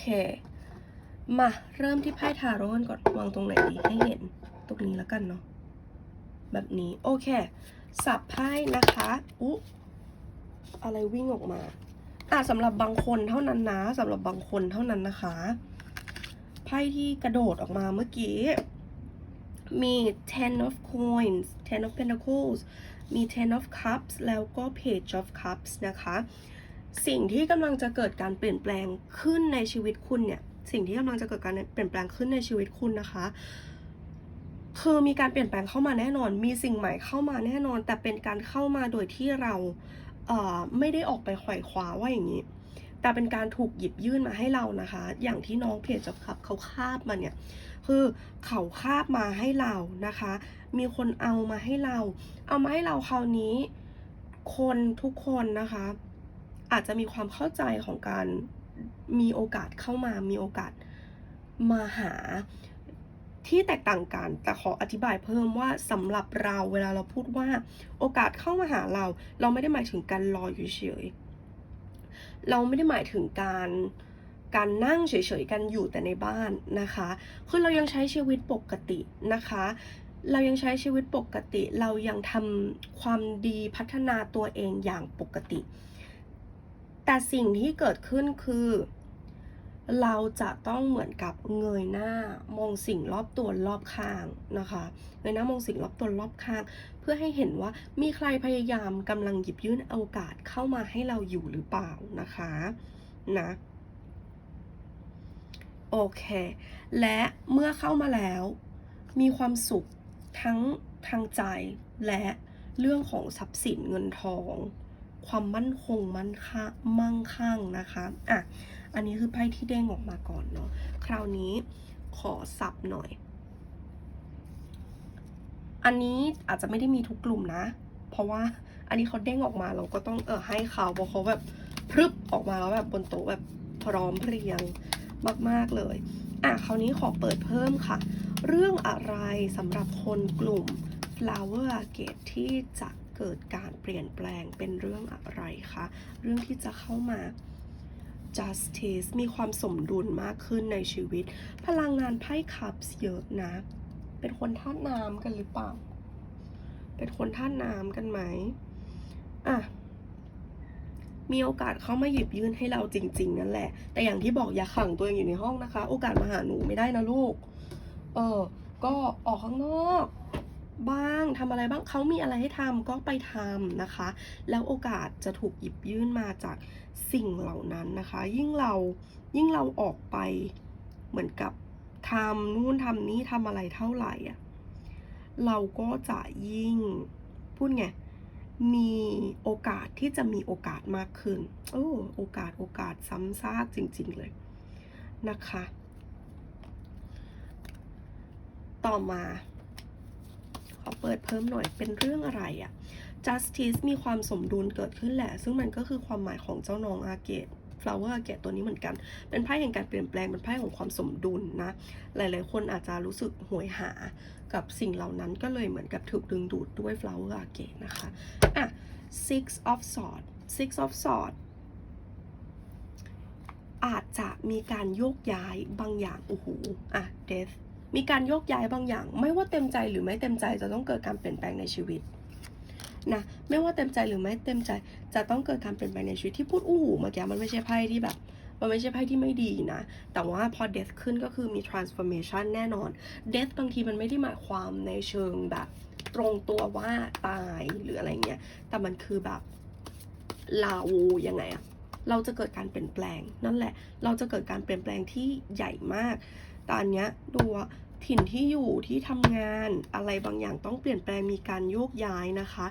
เค มาเริ่มที่ไพ่ทาโร่กันก่อนวางตรงไหนดีให้เห็นตรงนี้แล้วกันเนาะแบบนี้โอเค สับไพ่นะคะอุ๊อะไรวิ่งออกมาอะสำหรับบางคนเท่านั้นนะสำหรับบางคนเท่านั้นนะคะไพ่ที่กระโดดออกมาเมื่อกี้มี ten of coins ten of pentacles มี ten of cups แล้วก็ page of cups นะคะ สิ่งที่กำลังจะเกิดการเปลี่ยนแปลงขึ้นในชีวิตคุณเนี่ย สิ่งที่กำลังจะเกิดการเปลี่ยนแปลงขึ้นในชีวิตคุณนะคะ คือมีการเปลี่ยนแปลงเข้ามาแน่นอน มีสิ่งใหม่เข้ามาแน่นอน แต่เป็นการเข้ามาโดยที่เราเไม่ได้ออกไปไขว่คว้าว่าอย่างนี้ แต่เป็นการถูกหยิบยื่นมาให้เรานะคะ อย่างที่น้องเพจจับขับเขาคาบมาเนี่ย คือเขาคาบมาให้เรานะคะ มีคนเอามาให้เรา เอามาให้เราคราวนี้ คนทุกคนนะคะ อาจจะมีความเข้าใจของการมีโอกาสเข้ามา มีโอกาสมาหาที่แตกต่างกัน แต่ขออธิบายเพิ่มว่าสำหรับเราเวลาเราพูดว่าโอกาสเข้ามาหาเรา เราไม่ได้หมายถึงการรออยู่เฉย เราไม่ได้หมายถึงการการนั่งเฉยๆกันอยู่แต่ในบ้านนะคะ คือเรายังใช้ชีวิตปกตินะคะ เรายังใช้ชีวิตปกติ เรายังทำความดีพัฒนาตัวเองอย่างปกติ แต่สิ่งที่เกิดขึ้นคือ เราจะต้องเหมือนกับเงยหน้ามองสิ่งรอบตัวรอบข้างนะคะเงยหน้ามองสิ่งรอบตัวรอบข้าง เพื่อให้เห็นว่ามีใครพยายามกำลังหยิบยื่นโอกาสเข้ามาให้เราอยู่หรือเปล่านะคะนะโอเค และเมื่อเข้ามาแล้ว มีความสุขทั้งทางใจและเรื่องของทรัพย์สินเงินทอง ความมั่นคงมั่นค่ามั่งคั่งนะคะอะอันนี้คือไพ่ที่เด้งออกมาก่อนเนาะคราวนี้ขอสับหน่อย อันนี้อาจจะไม่ได้มีทุกกลุ่มนะ เพราะว่าอันนี้เขาเด้งออกมาเราก็ต้องเออให้เขาเพราะเขาแบบพรึบออกมาแล้วแบบบนโต๊ะแบบพร้อมเพรียงมาก ๆ เลย อะ คราวนี้ขอเปิดเพิ่มค่ะ เรื่องอะไรสำหรับคนกลุ่ม flower gate ที่จะ เกิดการเปลี่ยนแปลงเป็นเรื่องอะไรคะ เรื่องที่จะเข้ามา justice มีความสมดุลมากขึ้นในชีวิต พลังงานไพ่ cups เยอะนะ เป็นคนท่าน้ำกันหรือเปล่า เป็นคนท่าน้ำกันไหมอะมีโอกาสเข้ามาหยิบยื่นให้เราจริง ๆ นั่นแหละ แต่อย่างที่บอกอย่าขังตัวเองอยู่ในห้องนะคะ โอกาสมาหาหนูไม่ได้นะลูก เออ ก็ออกข้างนอก บ้างทำอะไรบ้างเขามีอะไรให้ทำก็ไปทำนะคะ แล้วโอกาสจะถูกหยิบยื่นมาจากสิ่งเหล่านั้นนะคะ ยิ่งเรายิ่งเราออกไปเหมือนกับทำนู่นทำนี่ทำอะไรเท่าไหร่อะเราก็จะยิ่งพูดไงมีโอกาสที่จะมีโอกาสมากขึ้น โอ้โอกาสโอกาสซ้ำซากจริง ๆ เลยนะคะ ต่อมา อเปิดเพิ่มหน่อยเป็นเรื่องอะไรอะ justice มีความสมดุลเกิดขึ้นแหละ ซึ่งมันก็คือความหมายของเจ้าน้องอาเกต flower อาเกตตัวนี้เหมือนกัน เป็นไพ่แห่งการเปลี่ยนแปลง เป็นไพ่ของความสมดุลนะ หลายๆ คนอาจจะรู้สึกหวยหากับสิ่งเหล่านั้นก็เลยเหมือนกับถูกดึงดูดด้วย flower arcade นะคะ อะ six of swords six of swords อาจจะมีการโยกย้ายบางอย่าง โอ้โห อะ death มีการโยกย้ายบางอย่าง ไม่ว่าเต็มใจหรือไม่เต็มใจจะต้องเกิดการเปลี่ยนแปลงในชีวิตนะไม่ว่าเต็มใจหรือไม่เต็มใจจะต้องเกิดการเปลี่ยนแปลงในชีวิตที่พูดอู้หูเมื่อกี้มันไม่ใช่ไพ่ที่แบบมันไม่ใช่ไพ่ที่ไม่ดีนะ แต่ว่าพอ death ขึ้นก็คือมี transformation แน่นอน death บางทีมันไม่ได้หมายความในเชิงแบบ ตรงตัวว่าตายหรืออะไรเงี้ย แต่มันคือแบบเรายังไงอะเราจะเกิดการเปลี่ยนแปลง นั่นแหละ เราจะเกิดการเปลี่ยนแปลงที่ใหญ่มาก แต่อันเนี้ยดูว่าถิ่นที่อยู่ที่ทำงานอะไรบางอย่างต้องเปลี่ยนแปลงมีการโยกย้ายนะคะ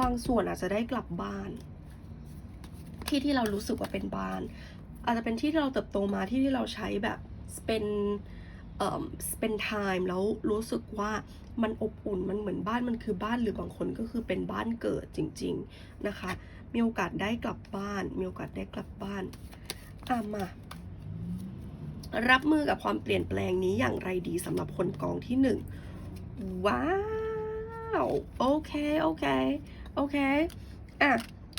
บางส่วนอาจจะได้กลับบ้าน ที่ที่เรารู้สึกว่าเป็นบ้าน อาจจะเป็นที่ที่เราเติบโตมาที่ที่เราใช้แบบเป็นเอ่อ spend time แล้วรู้สึกว่ามันอบอุ่นมันเหมือนบ้านมันคือบ้านหรือบางคนก็คือเป็นบ้านเกิดจริง ๆนะคะ มีโอกาสได้กลับบ้าน มีโอกาสได้กลับบ้านอะมา รับมือกับความเปลี่ยนแปลงนี้อย่างไรดีสำหรับคนกองที่หนึ่งว้าวโอเคโอเคโอเคอะ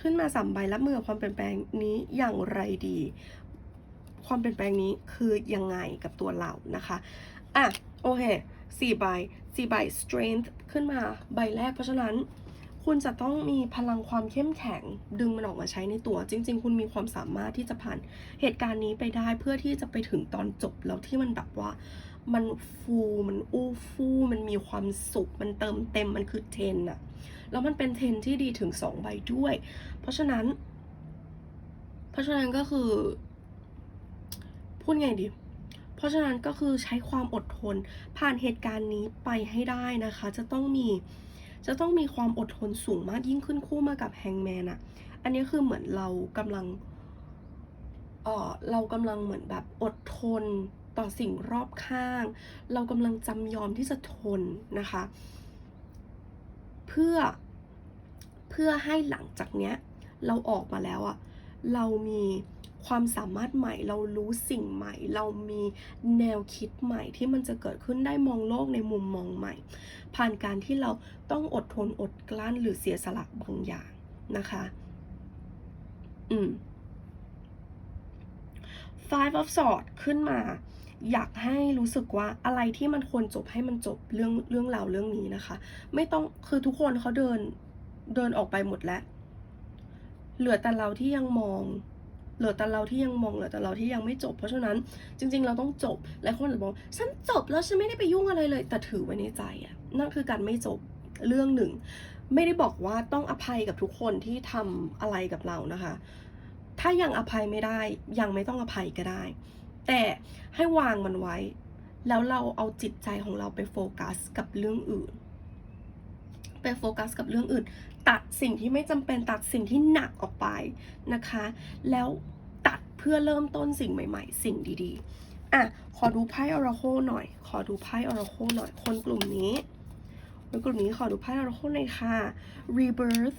ขึ้นมาสามใบรับมือกับความเปลี่ยนแปลงนี้อย่างไรดี ความเปลี่ยนแปลงนี้คือยังไงกับตัวเรานะคะอะโอเคสี่ใบสี่ใบ strength ขึ้นมาใบแรกเพราะฉะนั้น คุณจะต้องมีพลังความเข้มแข็งดึงมันออกมาใช้ในตัว จริง ๆ คุณมีความสามารถที่จะผ่านเหตุการณ์นี้ไปได้เพื่อที่จะไปถึงตอนจบแล้วที่มันแบบว่ามันฟูมันอู้ฟู่มันมีความสุข มันเติมเต็มมันคือเทนอะแล้วมันเป็นเทนที่ดีถึงสองใบด้วย เพราะฉะนั้น เพราะฉะนั้นก็คือ พูดไงดี เพราะฉะนั้นก็คือใช้ความอดทนผ่านเหตุการณ์นี้ไปให้ได้นะคะ จะต้องมี จะต้องมีความอดทนสูงมากยิ่งขึ้นคู่มากับแฮงแมนอะอันนี้คือเหมือนเรากำลังเออเรากำลังเหมือนแบบอดทนต่อสิ่งรอบข้าง เรากำลังจำยอมที่จะทนนะคะ เพื่อเพื่อให้หลังจากเนี้ยเราออกมาแล้วอะเรามี ความสามารถใหม่ เรารู้สิ่งใหม่ เรามีแนวคิดใหม่ที่มันจะเกิดขึ้นได้มองโลกในมุมมองใหม่ ผ่านการที่เราต้องอดทนอดกลั้นหรือเสียสละบางอย่างนะคะ อืม Five of Swords ขึ้นมา อยากให้รู้สึกว่าอะไรที่มันควรจบให้มันจบเรื่องเรื่องราวเรื่องนี้นะคะ ไม่ต้องคือทุกคนเขาเดินเดินออกไปหมดแล้ว เหลือแต่เราที่ยังมอง เหลือแต่เราที่ยังมองเหลือแต่เราที่ยังไม่จบ เพราะฉะนั้นจริง ๆ เราต้องจบหลายคนอาจจะบอกฉันจบแล้วฉันไม่ได้ไปยุ่งอะไรเลย แต่ถือไว้ในใจอะนั่นคือการไม่จบเรื่องหนึ่ง ไม่ได้บอกว่าต้องอภัยกับทุกคนที่ทำอะไรกับเรานะคะ ถ้ายังอภัยไม่ได้ยังไม่ต้องอภัยก็ได้ แต่ให้วางมันไว้ แล้วเราเอาจิตใจของเราไปโฟกัสกับเรื่องอื่นไปโฟกัสกับเรื่องอื่น ตัดสิ่งที่ไม่จำเป็นตัดสิ่งที่หนักออกไปนะคะ แล้วตัดเพื่อเริ่มต้นสิ่งใหม่ ๆ สิ่งดีๆอะขอดูไพ่ออราโคหน่อย ขอดูไพ่ออราโคหน่อย คนกลุ่มนี้คนกลุ่มนี้ขอดูไพ่ออราโคหน่อยค่ะ rebirth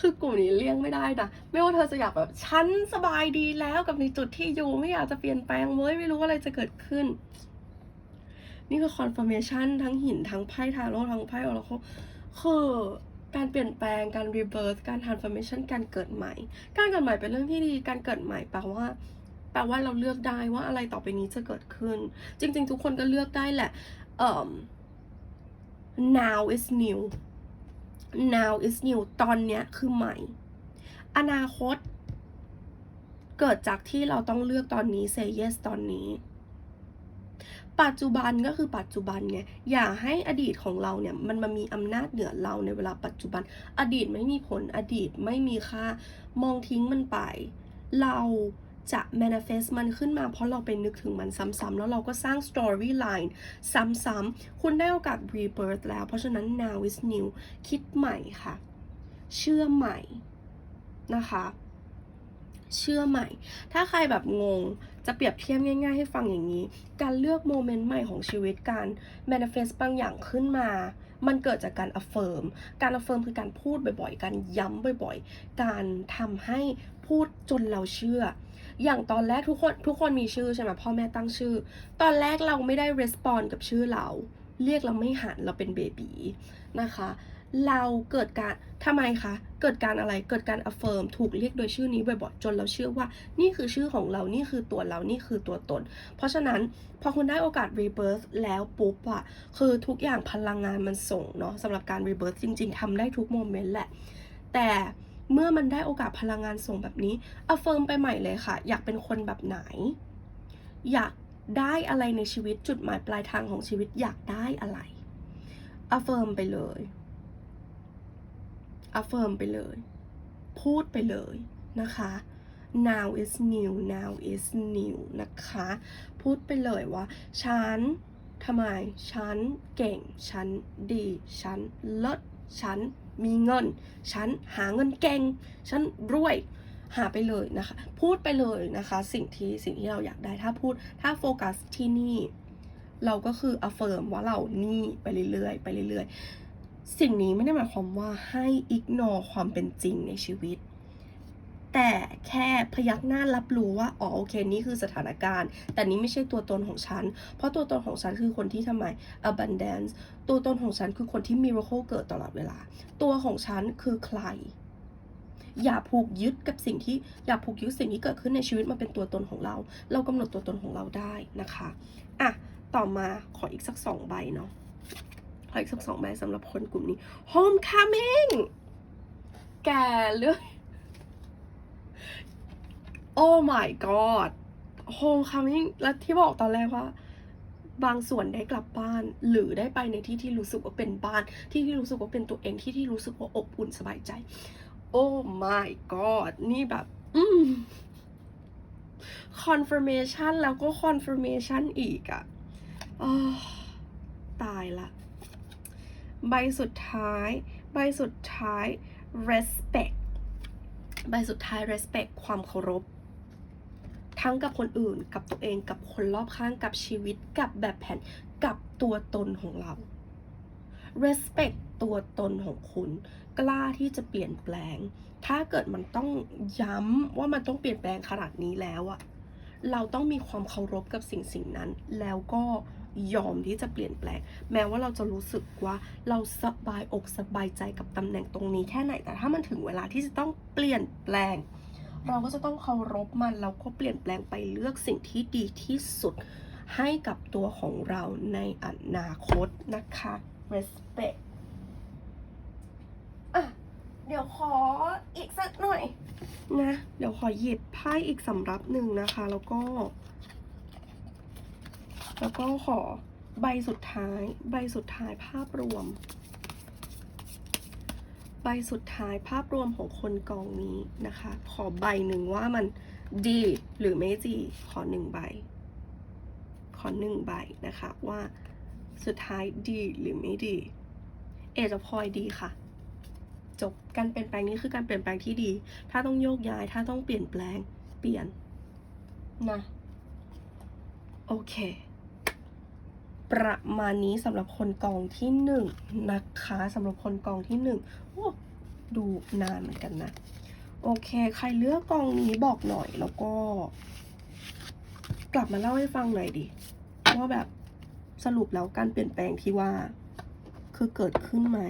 คือกลุ่มนี้เลี่ยงไม่ได้นะ ไม่ว่าเธอจะอยากแบบฉันสบายดีแล้วกับในจุดที่อยู่ไม่อยากจะเปลี่ยนแปลงเว้ยไม่รู้อะไรจะเกิดขึ้น นี่คือ confirmation ทั้งหินทั้งไพ่ทาโร่ทั้งไพ่ออราโค คือการเปลี่ยนแปลงการ rebirth การ transformation การเกิดใหม่ การเกิดใหม่เป็นเรื่องที่ดีการเกิดใหม่แปลว่าแปลว่าเราเลือกได้ว่าอะไรต่อไปนี้จะเกิดขึ้น จริง ๆ ทุกคนก็เลือกได้แหละเอ่อ now is new now is new ตอนเนี้ยคือใหม่ อนาคต เกิดจากที่เราต้องเลือกตอนนี้ say yes ตอนนี้ ปัจจุบันก็คือปัจจุบันไงอย่าให้อดีตของเราเนี่ยมันมามีอำนาจเหนือเราในเวลาปัจจุบัน อดีตไม่มีผลอดีตไม่มีค่ามองทิ้งมันไป เราจะ manifest มันขึ้นมาเพราะเราไปนึกถึงมันซ้ำๆแล้วเราก็สร้าง storyline ซ้ำๆคุณได้โอกาส rebirth แล้ว เพราะฉะนั้น now is new คิดใหม่ค่ะ เชื่อใหม่นะคะ เชื่อใหม่ ถ้าใครแบบงงจะเปรียบเทียบง่าย ๆ ให้ฟังอย่างนี้ การเลือกโมเมนต์ใหม่ของชีวิตการ manifest บางอย่างขึ้นมา มันเกิดจากการ affirm การ affirm คือการพูดบ่อยๆ การย้ำบ่อยๆ การทำให้พูดจนเราเชื่อ อย่างตอนแรกทุกคนทุกคนมีชื่อใช่ไหมพ่อแม่ตั้งชื่อ ตอนแรกเราไม่ได้ respond กับชื่อเรา เรียกเราไม่หันเราเป็นเบบีนะคะ เราเกิดการทำไมคะ เกิดการอะไร เกิดการ affirm ถูกเรียกโดยชื่อนี้บ่อยๆ จนเราเชื่อว่า นี่คือชื่อของเรา นี่คือตัวเรา นี่คือตัวตน เพราะฉะนั้นพอคุณได้โอกาส rebirth แล้วปุ๊บอะคือทุกอย่างพลังงานมันส่งเนาะสำหรับการ rebirth จริง ๆทำได้ทุกโมเมนต์แหละ แต่เมื่อมันได้โอกาสพลังงานส่งแบบนี้ affirm ไปใหม่เลยค่ะ อยากเป็นคนแบบไหน อยากได้อะไรในชีวิตจุดหมายปลายทางของชีวิตอยากได้อะไร affirm ไปเลย affirm ไปเลย พูดไปเลยนะคะ now is new now is new นะคะ พูดไปเลยว่า ฉันทำไม ฉันเก่ง ฉันดี ฉันเลิศ ฉันมีเงิน ฉันหาเงินเก่ง ฉันรวย หาไปเลยนะคะ พูดไปเลยนะคะ สิ่งที่สิ่งที่เราอยากได้ ถ้าพูด ถ้าโฟกัสที่นี่ เราก็คือ affirm ว่าเรานี่ไปเรื่อยๆ ไปเรื่อยๆ สิ่งนี้ไม่ได้หมายความว่าให้ ignore ความเป็นจริงในชีวิต แต่แค่พยักหน้ารับรู้ว่าอ๋อโอเคนี่คือสถานการณ์ แต่นี้ไม่ใช่ตัวตนของฉัน เพราะตัวตนของฉันคือคนที่ทำไม abundance ตัวตนของฉันคือคนที่ miracle เกิดตลอดเวลา ตัวของฉันคือใคร อย่าผูกยึดกับสิ่งที่อย่าผูกยึดสิ่งที่เกิดขึ้นในชีวิตมาเป็นตัวตนของเรา เรากำหนดตัวตนของเราได้นะคะอะต่อมาขออีกสักสองใบเนาะ ออีกสักสองใบสำหรับคนกลุ่มนี้ Homecoming แกเรื่อง Oh my god Homecoming และที่บอกตอนแรกว่า บางส่วนได้กลับบ้าน หรือได้ไปในที่ที่รู้สึกว่าเป็นบ้าน ที่ที่รู้สึกว่าเป็นตัวเองที่ที่รู้สึกว่าอบอุ่นสบายใจ Oh my god นี่แบบ อืม confirmation แล้วก็ confirmation อีกอะอะตายละ ใบสุดท้าย ใบสุดท้าย respect ใบสุดท้าย respect ความเคารพ ทั้งกับคนอื่น กับตัวเอง กับคนรอบข้าง กับชีวิต กับแบบแผน กับตัวตนของเรา respect ตัวตนของคุณ กล้าที่จะเปลี่ยนแปลง ถ้าเกิดมันต้องย้ำว่ามันต้องเปลี่ยนแปลงขนาดนี้แล้วอะเราต้องมีความเคารพกับสิ่งสิ่งนั้น แล้วก็ ยอมที่จะเปลี่ยนแปลง แม้ว่าเราจะรู้สึกว่าเราสบายอกสบายใจกับตำแหน่งตรงนี้แค่ไหน แต่ถ้ามันถึงเวลาที่จะต้องเปลี่ยนแปลง เราก็จะต้องเคารพมันแล้วก็เปลี่ยนแปลงไปเลือกสิ่งที่ดีที่สุดให้กับตัวของเราในอนาคตนะคะ respect อะเดี๋ยวขออีกสักหน่อยนะ เดี๋ยวขอหยิบไพ่อีกสำรับหนึ่งนะคะ แล้วก็ แล้วก็ขอใบสุดท้าย ใบสุดท้ายภาพรวม ใบสุดท้ายภาพรวมของคนกองนี้นะคะ ขอใบหนึ่งว่ามันดีหรือไม่ดี ขอหนึ่งใบ ขอหนึ่งใบนะคะว่าสุดท้ายดีหรือไม่ดี เอจะพลอยดีค่ะ จบการเปลี่ยนแปลงนี้คือการเปลี่ยนแปลงที่ดี ถ้าต้องโยกย้าย ถ้าต้องเปลี่ยนแปลง เปลี่ยนนะ โอเค ประมาณนี้สำหรับคนกองที่หนึ่งนะคะสำหรับคนกองที่หนึ่งโอ้ดูนานเหมือนกันนะ โอเค ใครเลือกกองนี้บอกหน่อยแล้วก็ กลับมาเล่าให้ฟังหน่อยดิว่าแบบสรุปแล้วการเปลี่ยนแปลงที่ว่า คือเกิดขึ้นไหม